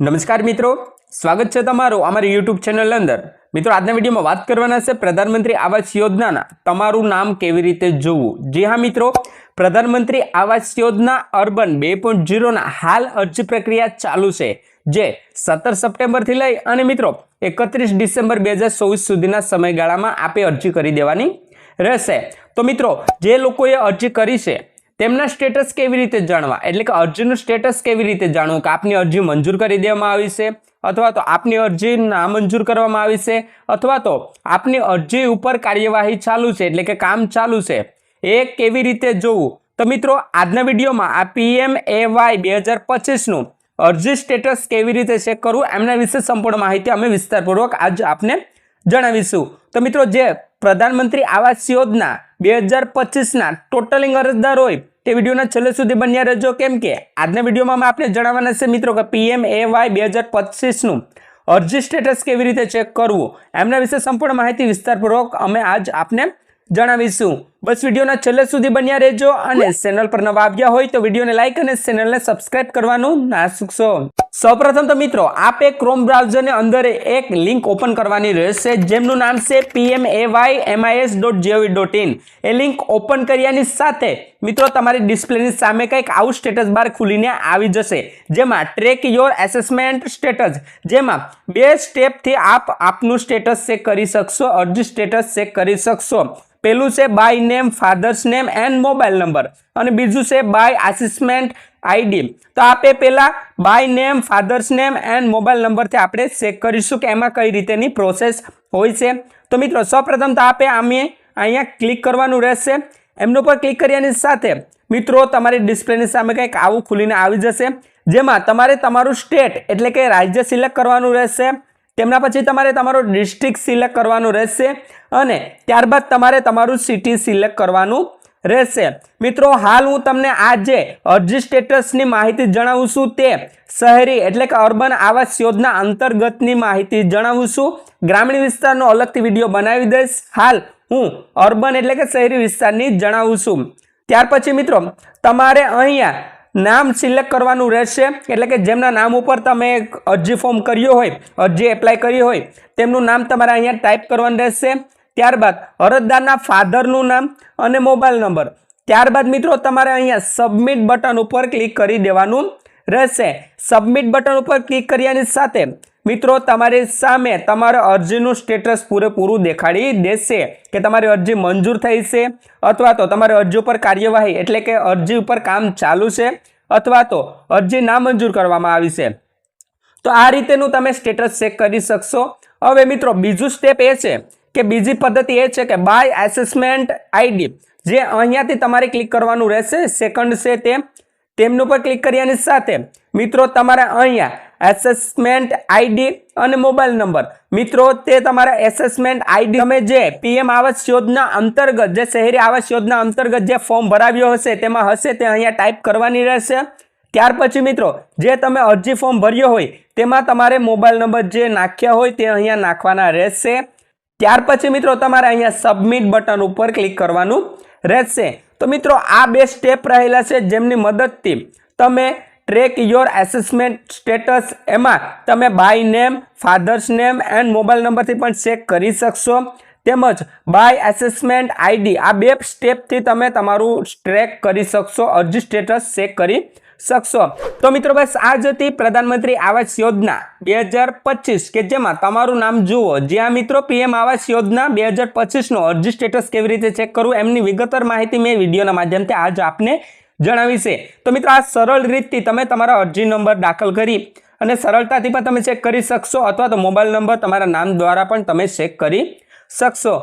નમસ્કાર મિત્રો, સ્વાગત છે તમારું અમારી યુટ્યુબ ચેનલ અંદર. મિત્રો, આજના વિડીયોમાં વાત કરવાના છે પ્રધાનમંત્રી આવાસ યોજનાના. તમારું નામ કેવી રીતે જોવું? જી હા મિત્રો, પ્રધાનમંત્રી આવાસ યોજના અર્બન બે પોઈન્ટ જીરોના હાલ અરજી પ્રક્રિયા ચાલુ છે, જે સત્તર સપ્ટેમ્બરથી લઈ અને મિત્રો, એકત્રીસ ડિસેમ્બર બે હજાર ચોવીસ સુધીના સમયગાળામાં આપે અરજી કરી દેવાની રહેશે. તો મિત્રો, જે લોકોએ અરજી કરી છે તેમના સ્ટેટસ કેવી રીતે જાણવા? એટલે કે અરજીનું સ્ટેટસ કેવી રીતે જાણવું? કે આપની અરજી મંજૂર કરી દેવામાં આવી છે, અથવા તો આપની અરજી નામંજૂર કરવામાં આવી છે, અથવા તો આપની અરજી ઉપર કાર્યવાહી ચાલુ છે, એટલે કે કામ ચાલુ છે. એ કેવી રીતે જોવું? તો મિત્રો, આજના વિડીયોમાં આ પીએમ વાય બે હજાર પચીસનું અરજી સ્ટેટસ કેવી રીતે ચેક કરવું, એમના વિશે સંપૂર્ણ માહિતી અમે વિસ્તારપૂર્વક આજ આપને જણાવીશું. તો મિત્રો, જે પ્રધાનમંત્રી આવાસ યોજના બે હજાર પચીસના ટોટલિંગ અરજદાર હોય તે વિડીયોના છેલ્લે સુધી બન્યા રહેજો. કેમ કે આજના વિડીયોમાં આપણે જણાવવાના છે મિત્રો કે પીએમ એ વાય બે હજાર પચીસનું અરજી સ્ટેટસ કેવી રીતે ચેક કરવું? એમના વિશે સંપૂર્ણ માહિતી વિસ્તારપૂર્વક અમે આજ આપને જણાવીશું. બસ વિડીયોના છેલ્લે સુધી બન્યા રહેજો અને ચેનલ પર નવા આવ્યા હોય તો વિડીયોને લાઇક અને ચેનલને સબસ્ક્રાઇબ કરવાનું ના ચૂકશો સૌપ્રથમ તો મિત્રો, આપે ક્રોમ બ્રાઉઝરની અંદર એક લિંક ઓપન કરવાની રહેશે, જેમનું નામ છે PM A Y MIS dot gov dot in A link open કર્યાની સાથે મિત્રો, તમારી ડિસ્પ્લેની સામે કંઈક આવું સ્ટેટસ બાર ખુલીને આવી જશે, જેમાં ટ્રેક યોર એસેસમેન્ટ સ્ટેટસ જેમાં બે સ્ટેપથી આપ આપનું સ્ટેટસ ચેક કરી શકશો, અરજી સ્ટેટસ ચેક કરી શકશો. પેલું છે by name father's name and mobile number અને બીજું છે બાય આસિસમેન્ટ આઈડી તો આપે પહેલાં by name father's name and mobile નંબરથી આપણે ચેક કરીશું કે એમાં કઈ રીતેની પ્રોસેસ હોય છે. તો મિત્રો, સૌપ્રથમ તો આપે અમે અહીંયા ક્લિક કરવાનું રહેશે. એમનું પર ક્લિક કર્યાની સાથે. મિત્રો, તમારી ડિસ્પ્લેની સામે કંઈક આવું ખુલીને આવી જશે. જેમાં તમારે તમારું સ્ટેટ એટલે કે રાજ્ય સિલેક્ટ કરવાનું રહેશે. તેમના પછી તમારે તમારું ડિસ્ટ્રિક્ટ સિલેક્ટ કરવાનું રહેશે અને ત્યારબાદ તમારે તમારું સિટી સિલેક્ટ કરવાનું રહેશે. મિત્રો, હાલ હું તમને આ જે અરજી સ્ટેટસની માહિતી જણાવું છું તે શહેરી એટલે કે અર્બન આવાસ યોજના અંતર્ગતની માહિતી જણાવું છું. ગ્રામીણ વિસ્તારનો અલગથી વીડિયો બનાવી દઈશ. હાલ હું અર્બન એટલે કે શહેરી વિસ્તારની જણાવું છું. ત્યાર પછી મિત્રો, તમારે અહીંયા નામ સિલેક્ટ કરવાનું રહેશે. એટલે કે જેમના નામ ઉપર તમે અરજી ફોર્મ કર્યો હોય, અરજી એપ્લાય કરી હોય, તેમનું નામ તમારે અહીંયા ટાઈપ કરવાનું રહેશે. ત્યારબાદ અરજદારના ફાધરનું નામ અને મોબાઈલ નંબર ત્યારબાદ મિત્રો તમારે અહીંયા સબમિટ બટન ઉપર ક્લિક કરી દેવાનું રહેશે. સબમિટ બટન ઉપર ક્લિક કર્યાની સાથે મિત્રો, તમારી સામે તમારા અરજીનું સ્ટેટસ પૂરેપૂરું દેખાડી દેશે કે તમારી અરજી મંજૂર થઈ છે અથવા તો તમારી અરજી ઉપર કાર્યવાહી એટલે કે અરજી ઉપર કામ ચાલુ છે અથવા તો અરજી નામંજૂર કરવામાં આવી છે. તો આ રીતેનું તમે સ્ટેટસ ચેક કરી શકશો. હવે મિત્રો, બીજું સ્ટેપ એ છે કે બીજી પદ્ધતિ એ છે કે બાય એસેસમેન્ટ આઈડી જે અહીંયાથી તમારે ક્લિક કરવાનું રહેશે. સેકન્ડ છે તે. તેમનું પર ક્લિક કર્યાની સાથે મિત્રો, તમારે અહીંયા એસેસમેન્ટ આઈડી અને મોબાઈલ નંબર મિત્રો, તે તમારા એસેસમેન્ટ આઈડી તમે જે પીએમ આવાસ યોજના અંતર્ગત, જે શહેરી આવાસ યોજના અંતર્ગત જે ફોર્મ ભરાવ્યો હશે, તેમાં હશે તે અહીંયા ટાઈપ કરવાની રહેશે. ત્યાર પછી મિત્રો, જે તમે અરજી ફોર્મ ભર્યો હોય, તેમાં તમારે મોબાઈલ નંબર જે નાખ્યા હોય તે અહીંયા નાખવાના રહેશે. ત્યાર પછી મિત્રો, તમારે અહીંયા સબમિટ બટન ઉપર ક્લિક કરવાનું રહેશે. તો મિત્રો, આ બે સ્ટેપ રહેલા છે જેમની મદદથી તમે ટ્રેક યોર એસેસમેન્ટ સ્ટેટસ એમાં તમે by name father's name and mobile નંબરથી પણ ચેક કરી શકશો. તેમજ બાય એસેસમેન્ટ આઈડી આ બે સ્ટેપથી તમે તમારું ટ્રેક કરી શકશો, અરજી સ્ટેટસ ચેક કરી શકશો. તો મિત્રો બસ આ જ હતી પ્રધાનમંત્રી આવાસ યોજના બે હજાર પચીસ, કે જેમાં તમારું નામ જુઓ. જ્યાં મિત્રો પીએમ આવાસ યોજના બે હજાર પચીસનો અરજી સ્ટેટસ કેવી રીતે ચેક કરવું, એમની વિગતવાર માહિતી મેં વિડીયોના માધ્યમથી આજ આપને જણાવી છે તો મિત્રો, આ સરળ રીતથી તમે તમારા અરજી નંબર દાખલ કરી અને સરળતાથી પણ તમે ચેક કરી શકશો અથવા તો મોબાઈલ નંબર તમારા નામ દ્વારા પણ તમે ચેક કરી શકશો.